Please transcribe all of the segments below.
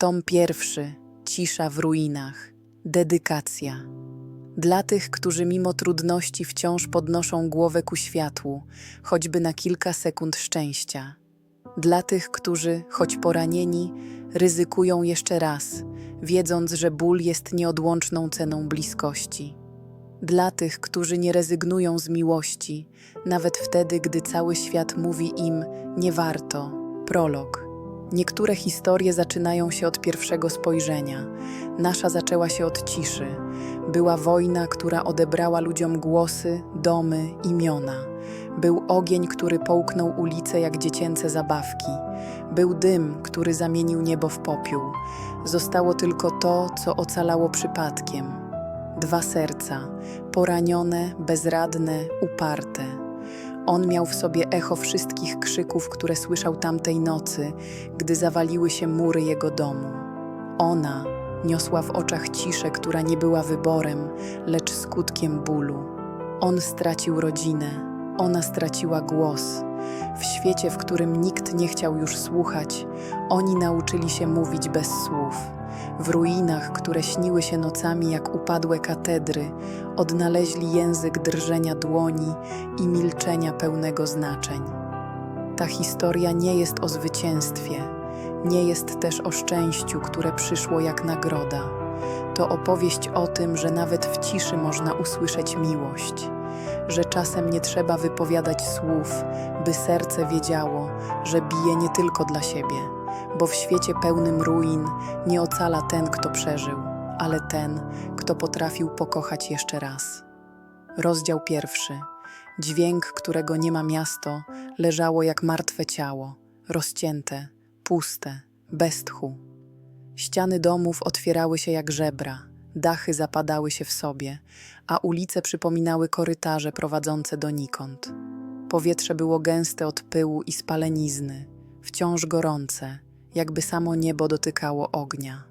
Tom pierwszy. Cisza w ruinach. Dedykacja. Dla tych, którzy mimo trudności wciąż podnoszą głowę ku światłu, choćby na kilka sekund szczęścia. Dla tych, którzy, choć poranieni, ryzykują jeszcze raz, wiedząc, że ból jest nieodłączną ceną bliskości. Dla tych, którzy nie rezygnują z miłości, nawet wtedy, gdy cały świat mówi im nie warto. Prolog. Niektóre historie zaczynają się od pierwszego spojrzenia. Nasza zaczęła się od ciszy. Była wojna, która odebrała ludziom głosy, domy, imiona. Był ogień, który połknął ulice jak dziecięce zabawki. Był dym, który zamienił niebo w popiół. Zostało tylko to, co ocalało przypadkiem. Dwa serca, poranione, bezradne, uparte. On miał w sobie echo wszystkich krzyków, które słyszał tamtej nocy, gdy zawaliły się mury jego domu. Ona niosła w oczach ciszę, która nie była wyborem, lecz skutkiem bólu. On stracił rodzinę, ona straciła głos. W świecie, w którym nikt nie chciał już słuchać, oni nauczyli się mówić bez słów. W ruinach, które śniły się nocami jak upadłe katedry, odnaleźli język drżenia dłoni i milczenia pełnego znaczeń. Ta historia nie jest o zwycięstwie, nie jest też o szczęściu, które przyszło jak nagroda. To opowieść o tym, że nawet w ciszy można usłyszeć miłość, że czasem nie trzeba wypowiadać słów, by serce wiedziało, że bije nie tylko dla siebie, bo w świecie pełnym ruin nie ocala ten, kto przeżył, ale ten, kto potrafił pokochać jeszcze raz. Rozdział pierwszy. Dźwięk, którego nie ma miasto, leżało jak martwe ciało, rozcięte, puste, bez tchu. Ściany domów otwierały się jak żebra, dachy zapadały się w sobie, a ulice przypominały korytarze prowadzące donikąd. Powietrze było gęste od pyłu i spalenizny, wciąż gorące, jakby samo niebo dotykało ognia.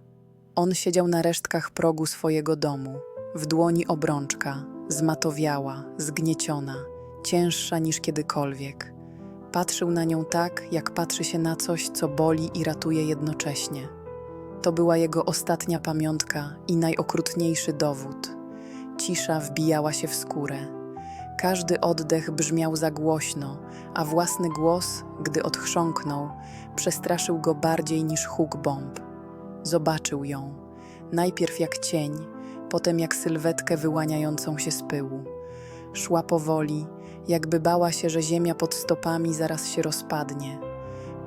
On siedział na resztkach progu swojego domu, w dłoni obrączka, zmatowiała, zgnieciona, cięższa niż kiedykolwiek. Patrzył na nią tak, jak patrzy się na coś, co boli i ratuje jednocześnie. To była jego ostatnia pamiątka i najokrutniejszy dowód. Cisza wbijała się w skórę. Każdy oddech brzmiał za głośno, a własny głos, gdy odchrząknął, przestraszył go bardziej niż huk bomb. Zobaczył ją, najpierw jak cień, potem jak sylwetkę wyłaniającą się z pyłu. Szła powoli, jakby bała się, że ziemia pod stopami zaraz się rozpadnie.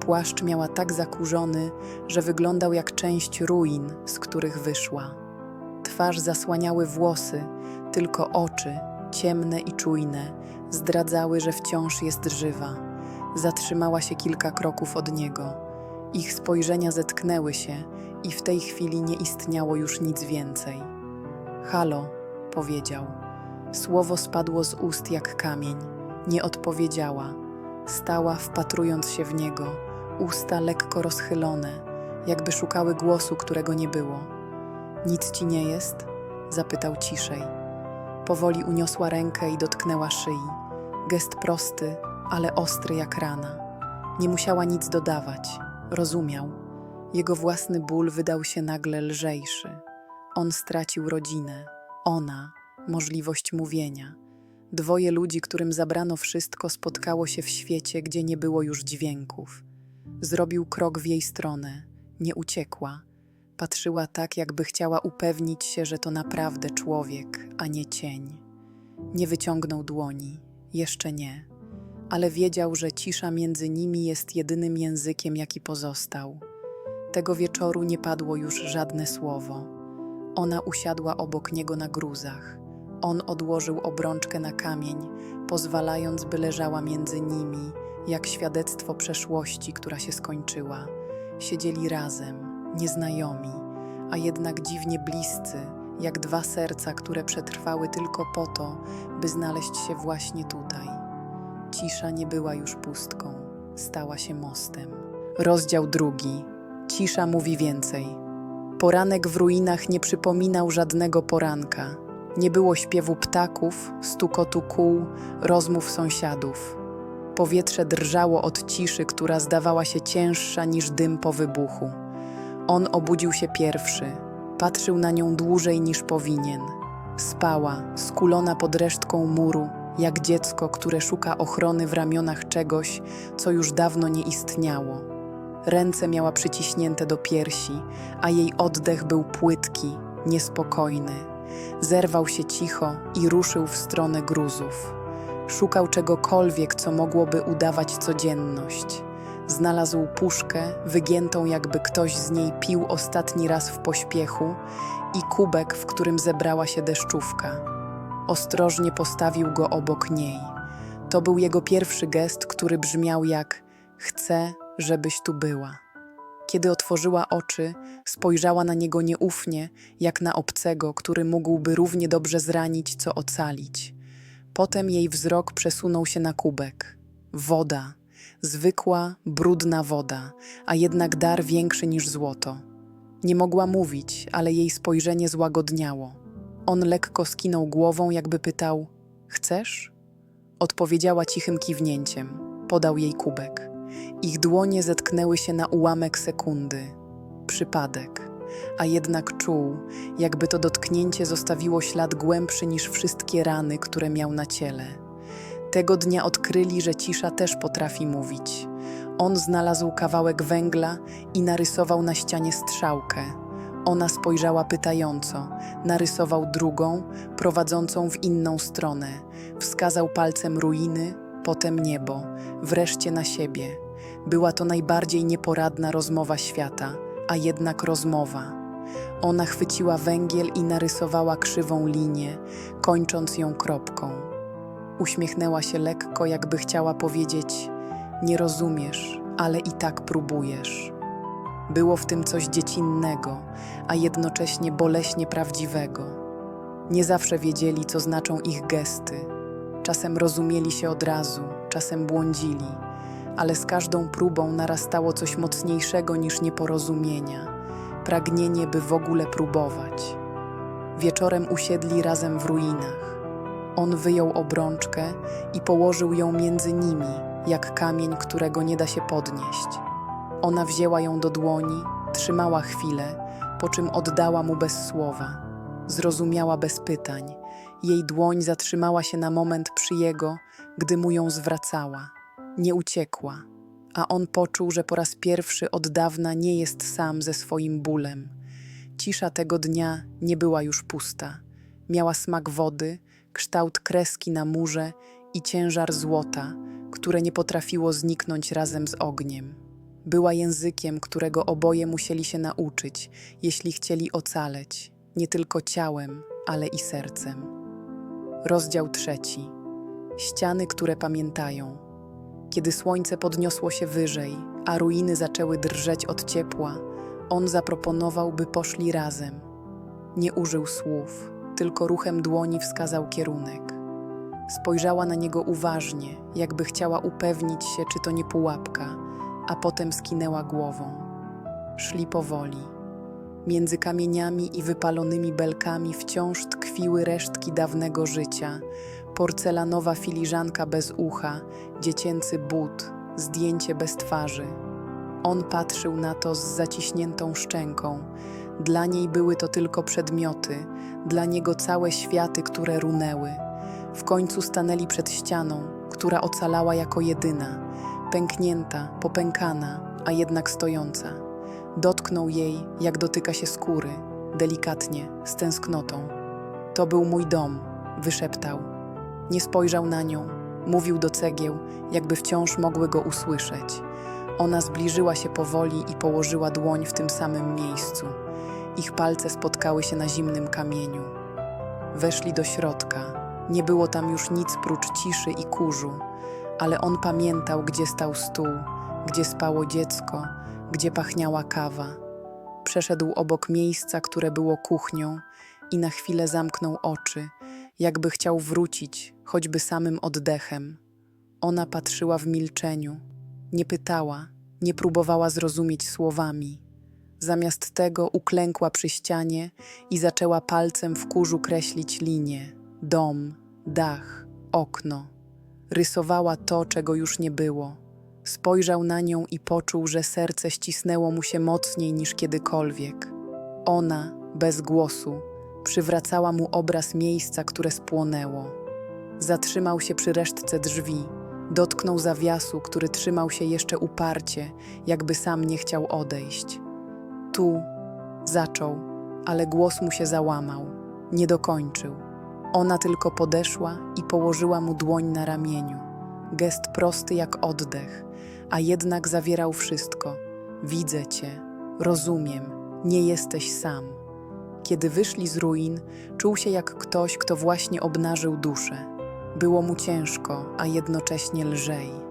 Płaszcz miała tak zakurzony, że wyglądał jak część ruin, z których wyszła. Twarz zasłaniały włosy, tylko oczy, ciemne i czujne, zdradzały, że wciąż jest żywa. Zatrzymała się kilka kroków od niego. Ich spojrzenia zetknęły się i w tej chwili nie istniało już nic więcej. Halo, powiedział. Słowo spadło z ust jak kamień. Nie odpowiedziała. Stała, wpatrując się w niego, usta lekko rozchylone, jakby szukały głosu, którego nie było. Nic ci nie jest? zapytał ciszej. Powoli uniosła rękę i dotknęła szyi. Gest prosty, ale ostry jak rana. Nie musiała nic dodawać. Rozumiał. Jego własny ból wydał się nagle lżejszy. On stracił rodzinę, ona możliwość mówienia. Dwoje ludzi, którym zabrano wszystko, spotkało się w świecie, gdzie nie było już dźwięków. Zrobił krok w jej stronę, nie uciekła. Patrzyła tak, jakby chciała upewnić się, że to naprawdę człowiek, a nie cień. Nie wyciągnął dłoni, jeszcze nie, ale wiedział, że cisza między nimi jest jedynym językiem, jaki pozostał. Tego wieczoru nie padło już żadne słowo. Ona usiadła obok niego na gruzach. On odłożył obrączkę na kamień, pozwalając, by leżała między nimi, jak świadectwo przeszłości, która się skończyła. Siedzieli razem, nieznajomi, a jednak dziwnie bliscy, jak dwa serca, które przetrwały tylko po to, by znaleźć się właśnie tutaj. Cisza nie była już pustką, stała się mostem. Rozdział drugi. Cisza mówi więcej. Poranek w ruinach nie przypominał żadnego poranka. Nie było śpiewu ptaków, stukotu kół, rozmów sąsiadów. Powietrze drżało od ciszy, która zdawała się cięższa niż dym po wybuchu. On obudził się pierwszy, patrzył na nią dłużej niż powinien. Spała, skulona pod resztką muru, jak dziecko, które szuka ochrony w ramionach czegoś, co już dawno nie istniało. Ręce miała przyciśnięte do piersi, a jej oddech był płytki, niespokojny. Zerwał się cicho i ruszył w stronę gruzów. Szukał czegokolwiek, co mogłoby udawać codzienność. Znalazł puszkę, wygiętą jakby ktoś z niej pił ostatni raz w pośpiechu, i kubek, w którym zebrała się deszczówka. Ostrożnie postawił go obok niej. To był jego pierwszy gest, który brzmiał jak: Chcę, żebyś tu była. Kiedy otworzyła oczy, spojrzała na niego nieufnie, jak na obcego, który mógłby równie dobrze zranić, co ocalić. Potem jej wzrok przesunął się na kubek. Woda. Zwykła, brudna woda, a jednak dar większy niż złoto. Nie mogła mówić, ale jej spojrzenie złagodniało. On lekko skinął głową, jakby pytał: Chcesz? Odpowiedziała cichym kiwnięciem. Podał jej kubek. Ich dłonie zetknęły się na ułamek sekundy. Przypadek. A jednak czuł, jakby to dotknięcie zostawiło ślad głębszy niż wszystkie rany, które miał na ciele. Tego dnia odkryli, że cisza też potrafi mówić. On znalazł kawałek węgla i narysował na ścianie strzałkę. Ona spojrzała pytająco, narysował drugą, prowadzącą w inną stronę. Wskazał palcem ruiny, potem niebo, wreszcie na siebie. Była to najbardziej nieporadna rozmowa świata, a jednak rozmowa. Ona chwyciła węgiel i narysowała krzywą linię, kończąc ją kropką. Uśmiechnęła się lekko, jakby chciała powiedzieć: Nie rozumiesz, ale i tak próbujesz. Było w tym coś dziecinnego, a jednocześnie boleśnie prawdziwego. Nie zawsze wiedzieli, co znaczą ich gesty. Czasem rozumieli się od razu, czasem błądzili, ale z każdą próbą narastało coś mocniejszego niż nieporozumienia pragnienie, by w ogóle próbować. Wieczorem usiedli razem w ruinach. On wyjął obrączkę i położył ją między nimi, jak kamień, którego nie da się podnieść. Ona wzięła ją do dłoni, trzymała chwilę, po czym oddała mu bez słowa. Zrozumiała bez pytań. Jej dłoń zatrzymała się na moment przy jego, gdy mu ją zwracała. Nie uciekła, a on poczuł, że po raz pierwszy od dawna nie jest sam ze swoim bólem. Cisza tego dnia nie była już pusta. Miała smak wody, kształt kreski na murze i ciężar złota, które nie potrafiło zniknąć razem z ogniem. Była językiem, którego oboje musieli się nauczyć, jeśli chcieli ocaleć, nie tylko ciałem, ale i sercem. Rozdział trzeci. Ściany, które pamiętają. Kiedy słońce podniosło się wyżej, a ruiny zaczęły drżeć od ciepła, on zaproponował, by poszli razem. Nie użył słów, tylko ruchem dłoni wskazał kierunek. Spojrzała na niego uważnie, jakby chciała upewnić się, czy to nie pułapka, a potem skinęła głową. Szli powoli. Między kamieniami i wypalonymi belkami wciąż tkwiły resztki dawnego życia, porcelanowa filiżanka bez ucha, dziecięcy but, zdjęcie bez twarzy. On patrzył na to z zaciśniętą szczęką. Dla niej były to tylko przedmioty, dla niego całe światy, które runęły. W końcu stanęli przed ścianą, która ocalała jako jedyna, pęknięta, popękana, a jednak stojąca. Dotknął jej, jak dotyka się skóry, delikatnie, z tęsknotą. To był mój dom, wyszeptał. Nie spojrzał na nią, mówił do cegieł, jakby wciąż mogły go usłyszeć. Ona zbliżyła się powoli i położyła dłoń w tym samym miejscu. Ich palce spotkały się na zimnym kamieniu. Weszli do środka. Nie było tam już nic prócz ciszy i kurzu, ale on pamiętał, gdzie stał stół, gdzie spało dziecko, gdzie pachniała kawa. Przeszedł obok miejsca, które było kuchnią i na chwilę zamknął oczy, jakby chciał wrócić, choćby samym oddechem. Ona patrzyła w milczeniu, nie pytała, nie próbowała zrozumieć słowami. Zamiast tego uklękła przy ścianie i zaczęła palcem w kurzu kreślić linie: dom, dach, okno. Rysowała to, czego już nie było. Spojrzał na nią i poczuł, że serce ścisnęło mu się mocniej niż kiedykolwiek. Ona, bez głosu, przywracała mu obraz miejsca, które spłonęło. Zatrzymał się przy resztce drzwi, dotknął zawiasu, który trzymał się jeszcze uparcie, jakby sam nie chciał odejść. Tu zaczął, ale głos mu się załamał, nie dokończył. Ona tylko podeszła i położyła mu dłoń na ramieniu. Gest prosty jak oddech, a jednak zawierał wszystko. Widzę cię, rozumiem, nie jesteś sam. Kiedy wyszli z ruin, czuł się jak ktoś, kto właśnie obnażył duszę. Było mu ciężko, a jednocześnie lżej.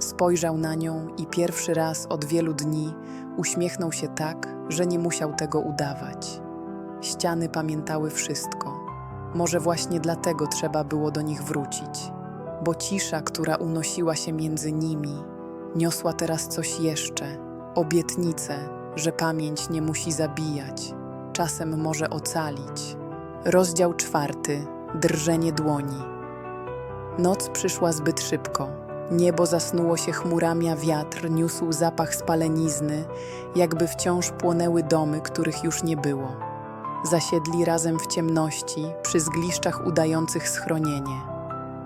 Spojrzał na nią i pierwszy raz od wielu dni uśmiechnął się tak, że nie musiał tego udawać. Ściany pamiętały wszystko. Może właśnie dlatego trzeba było do nich wrócić, bo cisza, która unosiła się między nimi, niosła teraz coś jeszcze obietnicę, że pamięć nie musi zabijać, czasem może ocalić. Rozdział czwarty Drżenie dłoni. Noc przyszła zbyt szybko. Niebo zasnuło się chmurami, a wiatr niósł zapach spalenizny, jakby wciąż płonęły domy, których już nie było. Zasiedli razem w ciemności, przy zgliszczach udających schronienie.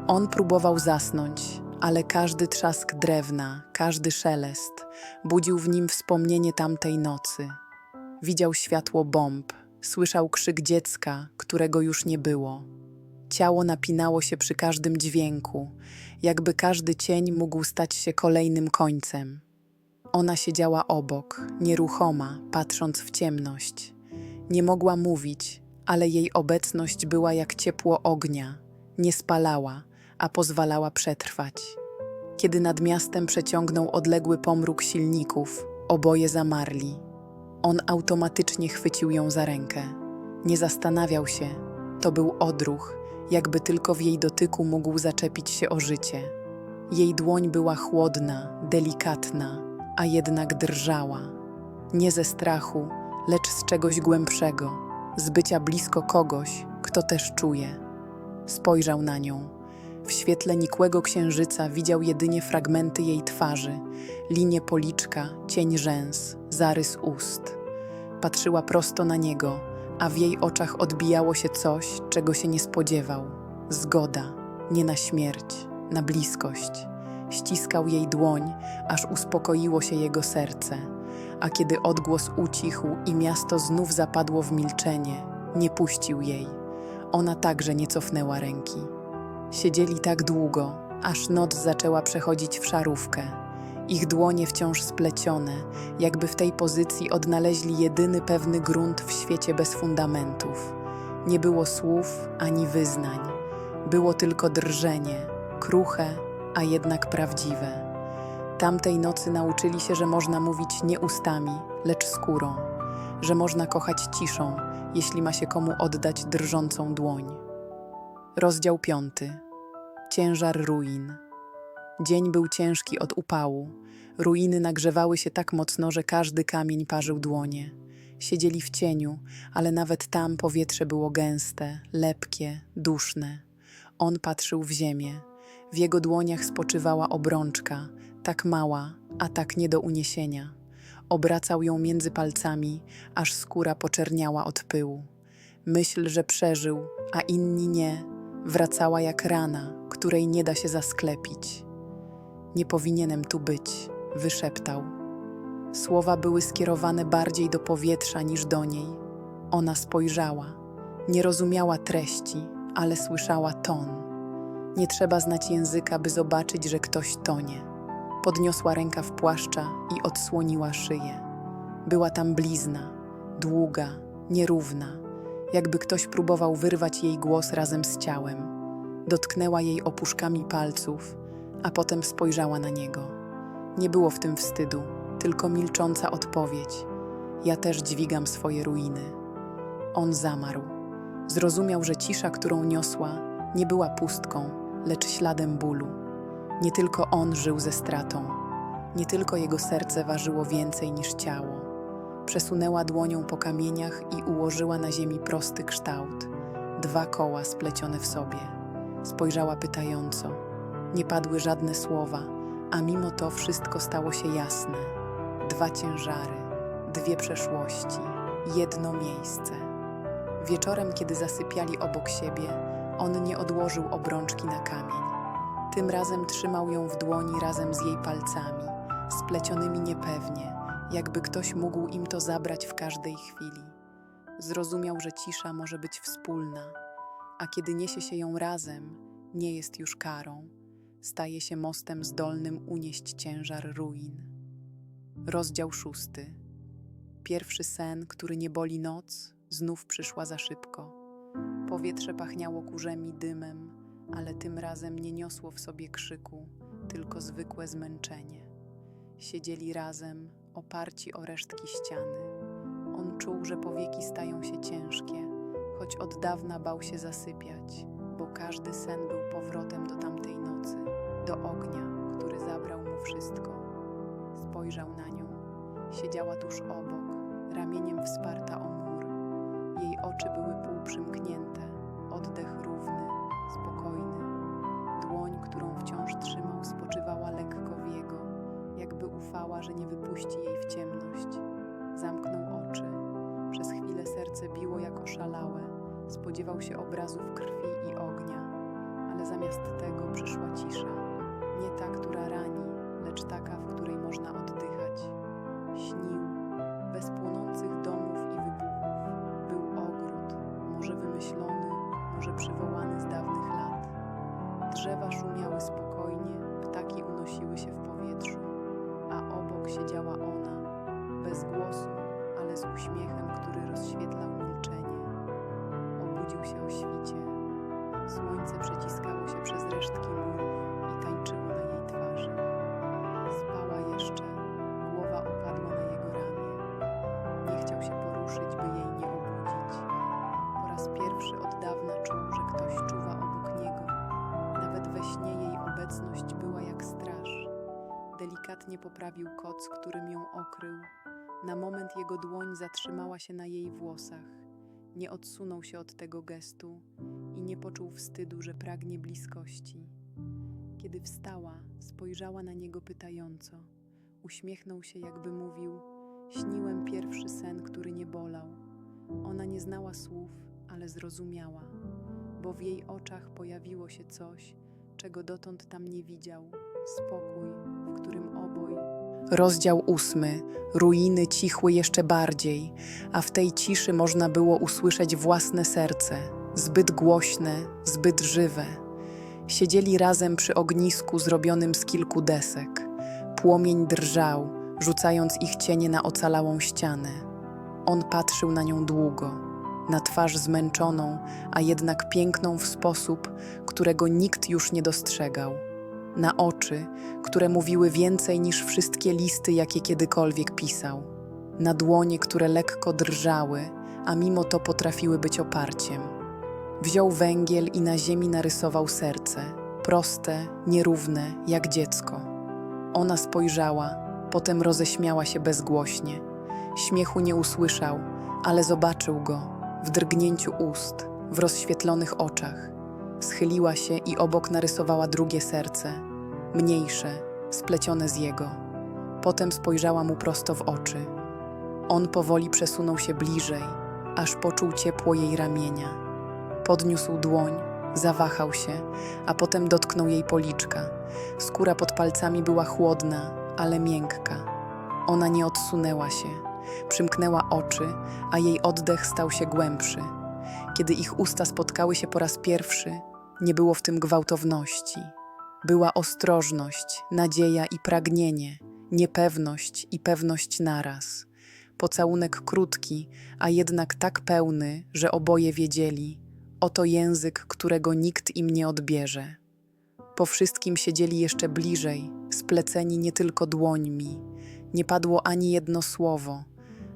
On próbował zasnąć, ale każdy trzask drewna, każdy szelest budził w nim wspomnienie tamtej nocy. Widział światło bomb, słyszał krzyk dziecka, którego już nie było. Ciało napinało się przy każdym dźwięku, jakby każdy cień mógł stać się kolejnym końcem. Ona siedziała obok, nieruchoma, patrząc w ciemność. Nie mogła mówić, ale jej obecność była jak ciepło ognia, nie spalała, a pozwalała przetrwać. Kiedy nad miastem przeciągnął odległy pomruk silników, oboje zamarli. On automatycznie chwycił ją za rękę. Nie zastanawiał się, to był odruch, jakby tylko w jej dotyku mógł zaczepić się o życie. Jej dłoń była chłodna, delikatna, a jednak drżała. Nie ze strachu, lecz z czegoś głębszego, z bycia blisko kogoś, kto też czuje. Spojrzał na nią. W świetle nikłego księżyca widział jedynie fragmenty jej twarzy, linie policzka, cień rzęs, zarys ust. Patrzyła prosto na niego, a w jej oczach odbijało się coś, czego się nie spodziewał. Zgoda, nie na śmierć, na bliskość. Ściskał jej dłoń, aż uspokoiło się jego serce, a kiedy odgłos ucichł i miasto znów zapadło w milczenie, nie puścił jej. Ona także nie cofnęła ręki. Siedzieli tak długo, aż noc zaczęła przechodzić w szarówkę. Ich dłonie wciąż splecione, jakby w tej pozycji odnaleźli jedyny pewny grunt w świecie bez fundamentów. Nie było słów ani wyznań. Było tylko drżenie, kruche, a jednak prawdziwe. Tamtej nocy nauczyli się, że można mówić nie ustami, lecz skórą, że można kochać ciszą, jeśli ma się komu oddać drżącą dłoń. Rozdział piąty. Ciężar ruin. Dzień był ciężki od upału. Ruiny nagrzewały się tak mocno, że każdy kamień parzył dłonie. Siedzieli w cieniu, ale nawet tam powietrze było gęste, lepkie, duszne. On patrzył w ziemię. W jego dłoniach spoczywała obrączka, tak mała, a tak nie do uniesienia. Obracał ją między palcami, aż skóra poczerniała od pyłu. Myśl, że przeżył, a inni nie, wracała jak rana, której nie da się zasklepić. Nie powinienem tu być, wyszeptał. Słowa były skierowane bardziej do powietrza niż do niej. Ona spojrzała. Nie rozumiała treści, ale słyszała ton. Nie trzeba znać języka, by zobaczyć, że ktoś tonie. Podniosła rękaw płaszcza i odsłoniła szyję. Była tam blizna, długa, nierówna, jakby ktoś próbował wyrwać jej głos razem z ciałem. Dotknęła jej opuszkami palców, a potem spojrzała na niego. Nie było w tym wstydu, tylko milcząca odpowiedź. Ja też dźwigam swoje ruiny. On zamarł. Zrozumiał, że cisza, którą niosła, nie była pustką, lecz śladem bólu. Nie tylko on żył ze stratą, nie tylko jego serce ważyło więcej niż ciało. Przesunęła dłonią po kamieniach i ułożyła na ziemi prosty kształt dwa koła splecione w sobie. Spojrzała pytająco. Nie padły żadne słowa, A mimo to wszystko stało się jasne. Dwa ciężary, dwie przeszłości, jedno miejsce. Wieczorem, kiedy zasypiali obok siebie, on nie odłożył obrączki na kamień. Tym razem trzymał ją w dłoni razem z jej palcami, splecionymi niepewnie, jakby ktoś mógł im to zabrać w każdej chwili. Zrozumiał, że cisza może być wspólna, a kiedy niesie się ją razem, nie jest już karą, staje się mostem zdolnym unieść ciężar ruin. Rozdział szósty. Pierwszy sen, który nie boli noc, znów przyszła za szybko. Powietrze pachniało kurzem i dymem, ale tym razem nie niosło w sobie krzyku, tylko zwykłe zmęczenie. Siedzieli razem, oparci o resztki ściany. On czuł, że powieki stają się ciężkie, choć od dawna bał się zasypiać, bo każdy sen był powrotem do tamtej nocy, do ognia, który zabrał mu wszystko. Spojrzał na nią. Siedziała tuż obok, ramieniem wsparta o mur. Jej oczy były półprzymknięte, oddech równy, spokojny. Dłoń, którą wciąż trzymał, spoczywała lekko w jego, jakby ufała, że nie wypuści jej w ciemność. Zamknął oczy. Przez chwilę serce biło jak oszalałe. Spodziewał się obrazów krwi i ognia, ale zamiast tego przyszła cisza. Nie ta, która rani, lecz taka, w której można oddychać. Śnił, bez płonących domów i wybuchów. Był ogród, może wymyślony, może przywołany z dawnych lat. Drzewa szumiały Delikatnie poprawił koc, którym ją okrył. Na moment jego dłoń zatrzymała się na jej włosach. Nie odsunął się od tego gestu i nie poczuł wstydu, że pragnie bliskości. Kiedy wstała, spojrzała na niego pytająco. Uśmiechnął się, jakby mówił: Śniłem pierwszy sen, który nie bolał. Ona nie znała słów, ale zrozumiała, bo w jej oczach pojawiło się coś, czego dotąd tam nie widział spokój, w którym. Rozdział ósmy. Ruiny cichły jeszcze bardziej, a w tej ciszy można było usłyszeć własne serce, zbyt głośne, zbyt żywe. Siedzieli razem przy ognisku zrobionym z kilku desek. Płomień drżał, rzucając ich cienie na ocalałą ścianę. On patrzył na nią długo, na twarz zmęczoną, a jednak piękną w sposób, którego nikt już nie dostrzegał. Na oczy, które mówiły więcej niż wszystkie listy, jakie kiedykolwiek pisał. Na dłonie, które lekko drżały, a mimo to potrafiły być oparciem. Wziął węgiel i na ziemi narysował serce, proste, nierówne, jak dziecko. Ona spojrzała, potem roześmiała się bezgłośnie. Śmiechu nie usłyszał, ale zobaczył go w drgnięciu ust, w rozświetlonych oczach. Schyliła się i obok narysowała drugie serce, mniejsze, splecione z jego. Potem spojrzała mu prosto w oczy. On powoli przesunął się bliżej, aż poczuł ciepło jej ramienia. Podniósł dłoń, zawahał się, a potem dotknął jej policzka. Skóra pod palcami była chłodna, ale miękka. Ona nie odsunęła się, przymknęła oczy, a jej oddech stał się głębszy. Kiedy ich usta spotkały się po raz pierwszy, nie było w tym gwałtowności. Była ostrożność, nadzieja i pragnienie, niepewność i pewność naraz. Pocałunek krótki, a jednak tak pełny, że oboje wiedzieli: oto język, którego nikt im nie odbierze. Po wszystkim siedzieli jeszcze bliżej, spleceni nie tylko dłońmi. Nie padło ani jedno słowo,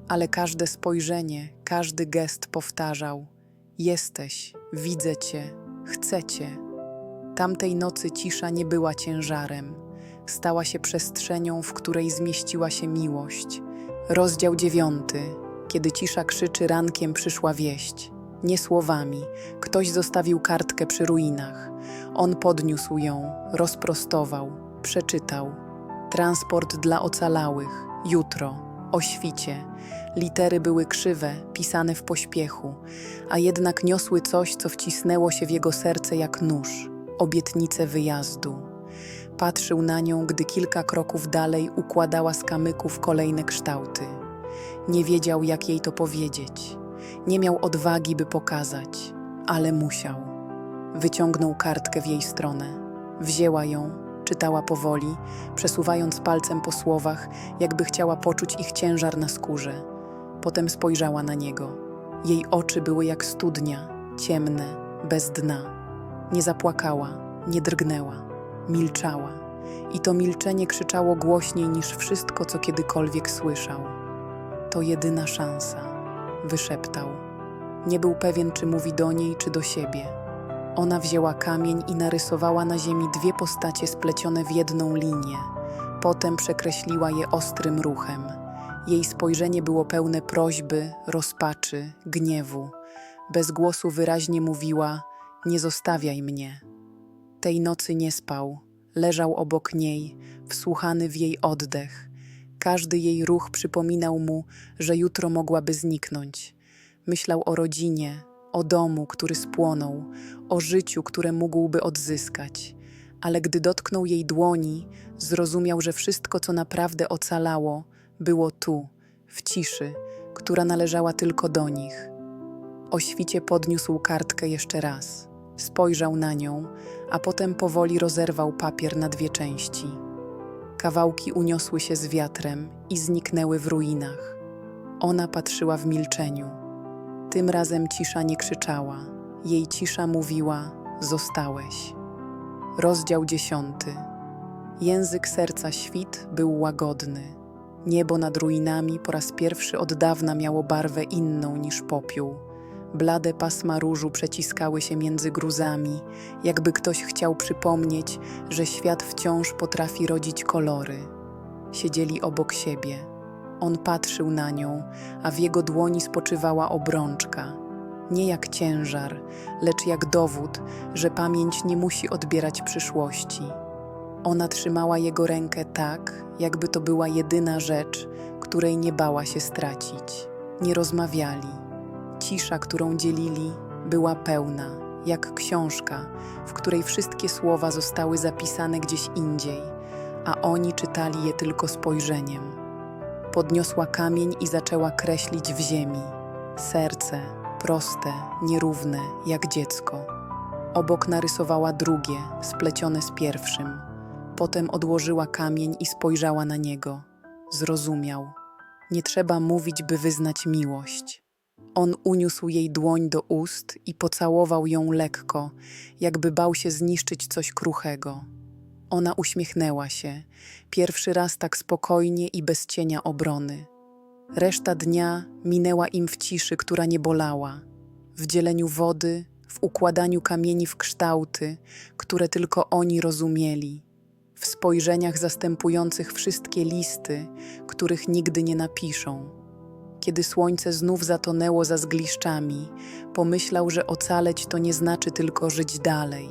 ale każde spojrzenie, każdy gest powtarzał: Jesteś, widzę cię, chcę cię. Tamtej nocy cisza nie była ciężarem, stała się przestrzenią, w której zmieściła się miłość. Rozdział dziewiąty. Kiedy cisza krzyczy, rankiem przyszła wieść. Nie słowami, ktoś zostawił kartkę przy ruinach. On podniósł ją, rozprostował, przeczytał. Transport dla ocalałych. Jutro. O świcie. Litery były krzywe, pisane w pośpiechu, a jednak niosły coś, co wcisnęło się w jego serce jak nóż obietnicę wyjazdu. Patrzył na nią, gdy kilka kroków dalej układała z kamyków kolejne kształty. Nie wiedział, jak jej to powiedzieć. Nie miał odwagi, by pokazać, ale musiał. Wyciągnął kartkę w jej stronę. Wzięła ją, czytała powoli, przesuwając palcem po słowach, jakby chciała poczuć ich ciężar na skórze. Potem spojrzała na niego. Jej oczy były jak studnia, ciemne, bez dna. Nie zapłakała, nie drgnęła, milczała. I to milczenie krzyczało głośniej niż wszystko, co kiedykolwiek słyszał. To jedyna szansa, wyszeptał. Nie był pewien, czy mówi do niej, czy do siebie. Ona wzięła kamień i narysowała na ziemi dwie postacie splecione w jedną linię. Potem przekreśliła je ostrym ruchem. Jej spojrzenie było pełne prośby, rozpaczy, gniewu. Bez głosu wyraźnie mówiła: Nie zostawiaj mnie. Tej nocy nie spał, leżał obok niej, wsłuchany w jej oddech. Każdy jej ruch przypominał mu, że jutro mogłaby zniknąć. Myślał o rodzinie, o domu, który spłonął, o życiu, które mógłby odzyskać. Ale gdy dotknął jej dłoni, zrozumiał, że wszystko, co naprawdę ocalało, było tu, w ciszy, która należała tylko do nich. O świcie podniósł kartkę jeszcze raz. Spojrzał na nią, a potem powoli rozerwał papier na dwie części. Kawałki uniosły się z wiatrem i zniknęły w ruinach. Ona patrzyła w milczeniu. Tym razem cisza nie krzyczała. Jej cisza mówiła: Zostałeś. Rozdział dziesiąty. Język serca świt był łagodny. Niebo nad ruinami po raz pierwszy od dawna miało barwę inną niż popiół. Blade pasma różu przeciskały się między gruzami, jakby ktoś chciał przypomnieć, że świat wciąż potrafi rodzić kolory. Siedzieli obok siebie. On patrzył na nią, a w jego dłoni spoczywała obrączka. Nie jak ciężar, lecz jak dowód, że pamięć nie musi odbierać przyszłości. Ona trzymała jego rękę tak, jakby to była jedyna rzecz, której nie bała się stracić. Nie rozmawiali. Cisza, którą dzielili, była pełna, jak książka, w której wszystkie słowa zostały zapisane gdzieś indziej, a oni czytali je tylko spojrzeniem. Podniosła kamień i zaczęła kreślić w ziemi. Serce, proste, nierówne, jak dziecko. Obok narysowała drugie, splecione z pierwszym. Potem odłożyła kamień i spojrzała na niego. Zrozumiał. Nie trzeba mówić, by wyznać miłość. On uniósł jej dłoń do ust i pocałował ją lekko, jakby bał się zniszczyć coś kruchego. Ona uśmiechnęła się, pierwszy raz tak spokojnie i bez cienia obrony. Reszta dnia minęła im w ciszy, która nie bolała, w dzieleniu wody, w układaniu kamieni w kształty, które tylko oni rozumieli, w spojrzeniach zastępujących wszystkie listy, których nigdy nie napiszą. Kiedy słońce znów zatonęło za zgliszczami, pomyślał, że ocaleć to nie znaczy tylko żyć dalej.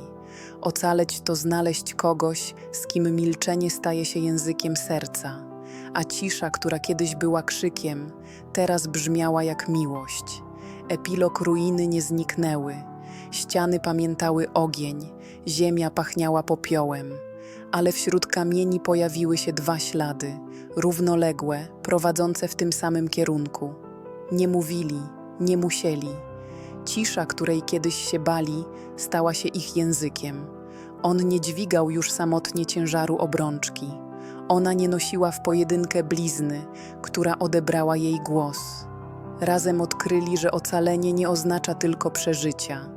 Ocaleć to znaleźć kogoś, z kim milczenie staje się językiem serca, a cisza, która kiedyś była krzykiem, teraz brzmiała jak miłość. Epilog ruiny nie zniknęły, ściany pamiętały ogień, ziemia pachniała popiołem, ale wśród kamieni pojawiły się dwa ślady, równoległe, prowadzące w tym samym kierunku. Nie mówili, nie musieli. Cisza, której kiedyś się bali, stała się ich językiem. On nie dźwigał już samotnie ciężaru obrączki. Ona nie nosiła w pojedynkę blizny, która odebrała jej głos. Razem odkryli, że ocalenie nie oznacza tylko przeżycia,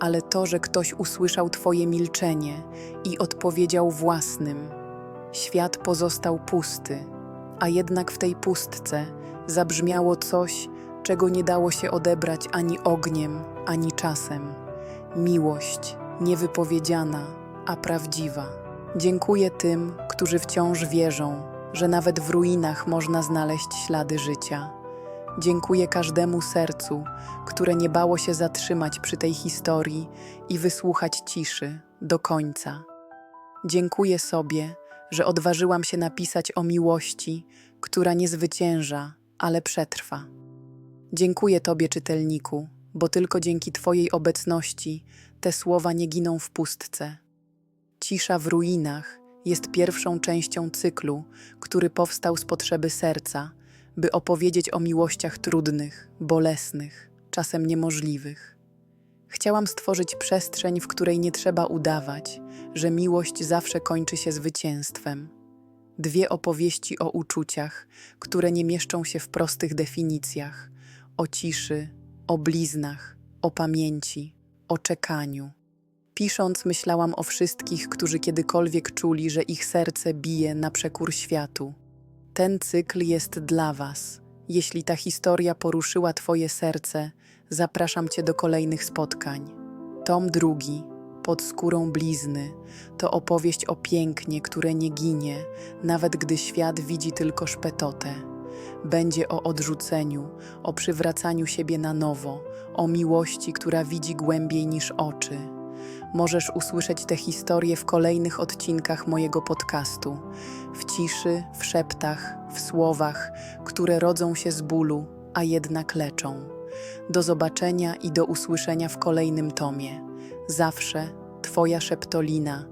ale to, że ktoś usłyszał Twoje milczenie i odpowiedział własnym. Świat pozostał pusty, a jednak w tej pustce zabrzmiało coś, czego nie dało się odebrać ani ogniem, ani czasem. Miłość niewypowiedziana, a prawdziwa. Dziękuję tym, którzy wciąż wierzą, że nawet w ruinach można znaleźć ślady życia. Dziękuję każdemu sercu, które nie bało się zatrzymać przy tej historii i wysłuchać ciszy do końca. Dziękuję sobie, że odważyłam się napisać o miłości, która nie zwycięża, ale przetrwa. Dziękuję Tobie, czytelniku, bo tylko dzięki Twojej obecności te słowa nie giną w pustce. Cisza w ruinach jest pierwszą częścią cyklu, który powstał z potrzeby serca, by opowiedzieć o miłościach trudnych, bolesnych, czasem niemożliwych. Chciałam stworzyć przestrzeń, w której nie trzeba udawać, że miłość zawsze kończy się zwycięstwem. Dwie opowieści o uczuciach, które nie mieszczą się w prostych definicjach, o ciszy, o bliznach, o pamięci, o czekaniu. Pisząc, myślałam o wszystkich, którzy kiedykolwiek czuli, że ich serce bije na przekór światu. Ten cykl jest dla Was. Jeśli ta historia poruszyła Twoje serce, zapraszam Cię do kolejnych spotkań. Tom drugi, pod skórą blizny, to opowieść o pięknie, które nie ginie, nawet gdy świat widzi tylko szpetotę. Będzie o odrzuceniu, o przywracaniu siebie na nowo, o miłości, która widzi głębiej niż oczy. Możesz usłyszeć te historie w kolejnych odcinkach mojego podcastu. W ciszy, w szeptach, w słowach, które rodzą się z bólu, a jednak leczą. Do zobaczenia i do usłyszenia w kolejnym tomie. Zawsze Twoja szeptolina